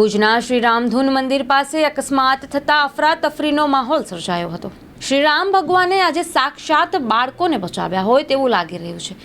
ભુજના શ્રી રામધૂન મંદિર પાસે અકસ્માત થતા અફરાતફરીનો માહોલ સર્જાયો હતો. શ્રી રામ ભગવાને આજે સાક્ષાત બાળકોને બચાવ્યા હોય તેવું લાગી રહ્યું છે.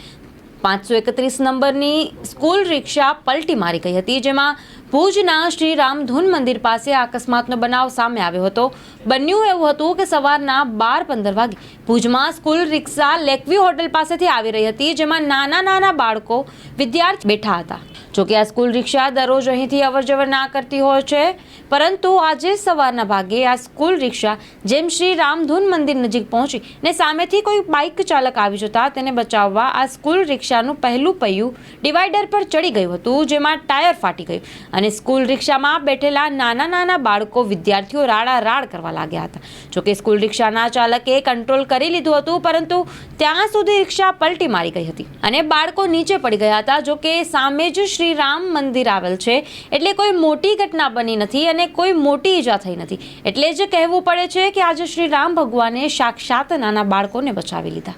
પાંચસો એકત્રીસ નંબરની સ્કૂલ રિક્ષા પલટી મારી ગઈ હતી, જેમાં ભુજના શ્રી રામધૂન મંદિર પાસે અકસ્માતનો બનાવ સામે આવ્યો હતો. બન્યું એવું હતું કે સવારના બાર પંદર વાગે ભુજમાં સ્કૂલ રિક્ષા લેકવી હોટલ પાસેથી આવી રહી હતી, જેમાં નાના નાના બાળકો વિદ્યાર્થી બેઠા હતા. જોકે આ સ્કૂલ રિક્ષા દરરોજ અહીંથી અવરજવર ના કરતી હોય છે, પરંતુ આજે સવારના ભાગે આ સ્કૂલ રિક્ષા જેમ શ્રી રામધૂન મંદિર નજીક પહોંચી ને સામેથી કોઈ બાઇક ચાલક આવી જતા તેને બચાવવા આ સ્કૂલ રિક્ષાનું પહેલું પૈયું ડિવાઈડર પર ચડી ગયું હતું, જેમાં ટાયર ફાટી ગયું અને સ્કૂલ રિક્ષામાં બેઠેલા નાના નાના બાળકો વિદ્યાર્થીઓ રાડા રાડ કરવા લાગ્યા હતા. જોકે સ્કૂલ રિક્ષાના ચાલકે કંટ્રોલ કરી લીધું હતું, પરંતુ ત્યાં સુધી રિક્ષા પલટી મારી ગઈ હતી અને બાળકો નીચે પડી ગયા હતા. જોકે સામે જ શ્રી રામ મંદિર આવેલ છે, એટલે કોઈ મોટી ઘટના બની નથી અને કોઈ મોટી ઈજા થઈ નથી. એટલે જ કહેવું પડે છે કે આજે શ્રી રામ ભગવાને સાક્ષાત નાના બાળકોને બચાવી લીધા.